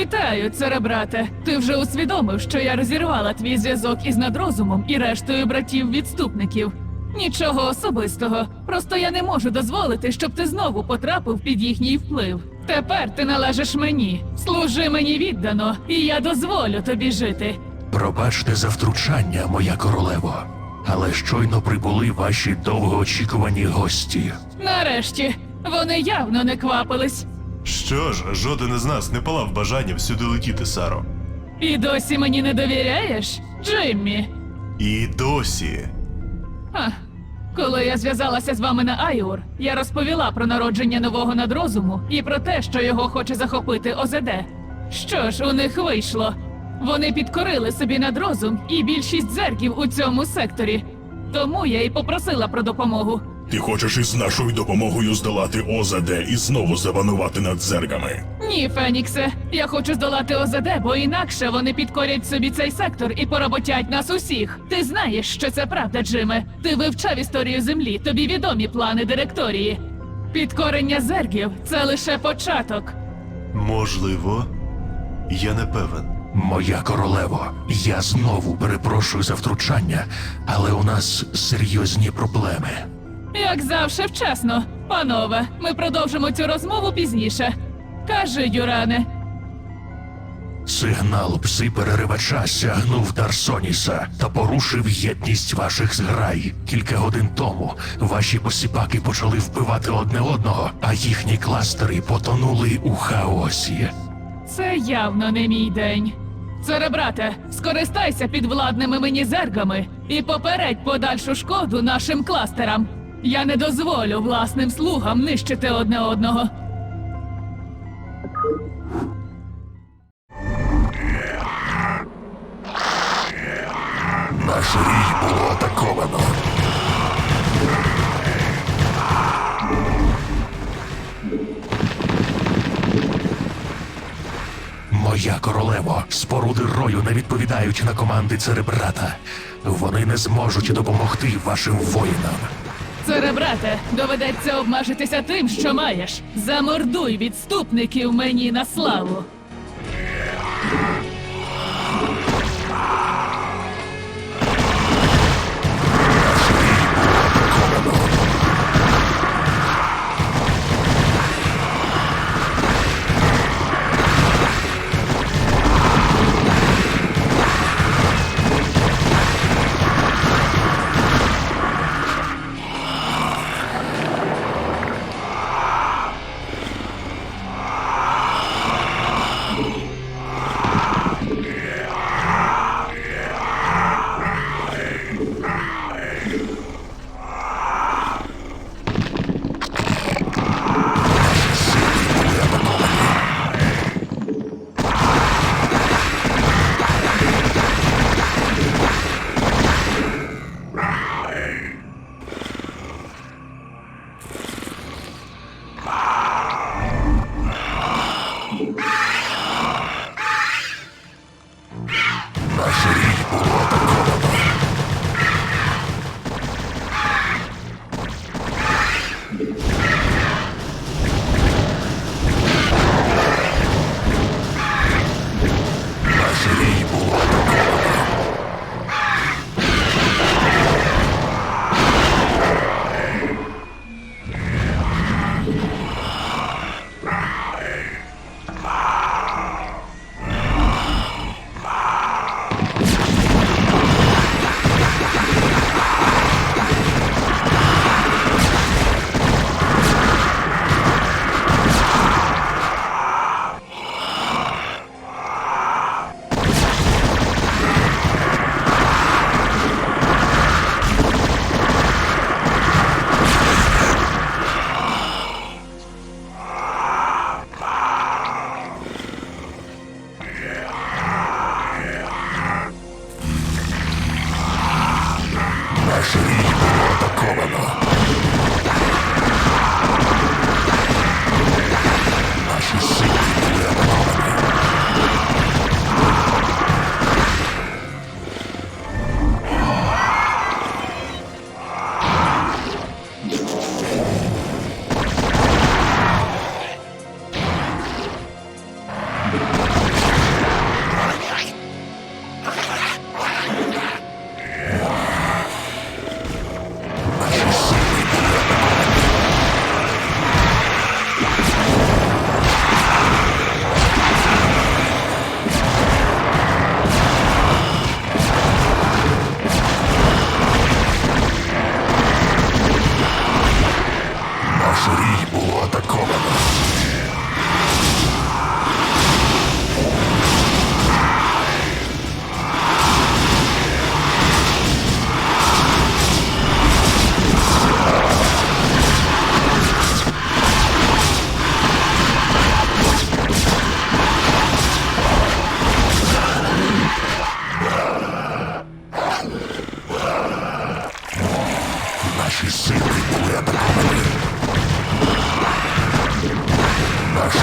Вітаю, церебрате. Ти вже усвідомив, що я розірвала твій зв'язок із надрозумом і рештою братів-відступників. Нічого особистого. Просто я не можу дозволити, щоб ти знову потрапив під їхній вплив. Тепер ти належиш мені. Служи мені віддано, і я дозволю тобі жити. Пробачте за втручання, моя королево. Але щойно прибули ваші довгоочікувані гості. Нарешті, вони явно не квапились. Що ж, жоден із нас не палав бажанням сюди летіти, Саро. І досі мені не довіряєш, Джиммі? І досі. Ха. Коли я зв'язалася з вами на Айур, я розповіла про народження нового надрозуму і про те, що його хоче захопити ОЗД. Що ж, у них вийшло. Вони підкорили собі надрозум і більшість зерків у цьому секторі. Тому я і попросила про допомогу. Ти хочеш із нашою допомогою здолати ОЗД і знову запанувати над зергами. Ні, Феніксе, я хочу здолати ОЗД, бо інакше вони підкорять собі цей сектор і поработять нас усіх. Ти знаєш, що це правда, Джиме. Ти вивчав історію землі, тобі відомі плани директорії. Підкорення зергів це лише початок. Можливо, я не певен. Моя королево, я знову перепрошую за втручання, але у нас серйозні проблеми. Як завжди вчасно, панове, ми продовжимо цю розмову пізніше. Кажи, Дюране, Сигнал пси переривача сягнув Дарсоніса та порушив єдність ваших зграй. Кілька годин тому ваші посіпаки почали вбивати одне одного, а їхні кластери потонули у хаосі. це явно не мій день. Церебрате, скористайся підвладними мені зергами і попередь подальшу шкоду нашим кластерам. Я не дозволю власним слугам нищити одне одного. Наш рій було атаковано. Моя королево, споруди рою не відповідають на команди церебрата. Вони не зможуть допомогти вашим воїнам. Церебрате, доведеться обмежитися тим, що маєш. Замордуй відступників мені на славу. Наші сили куля правили. Наші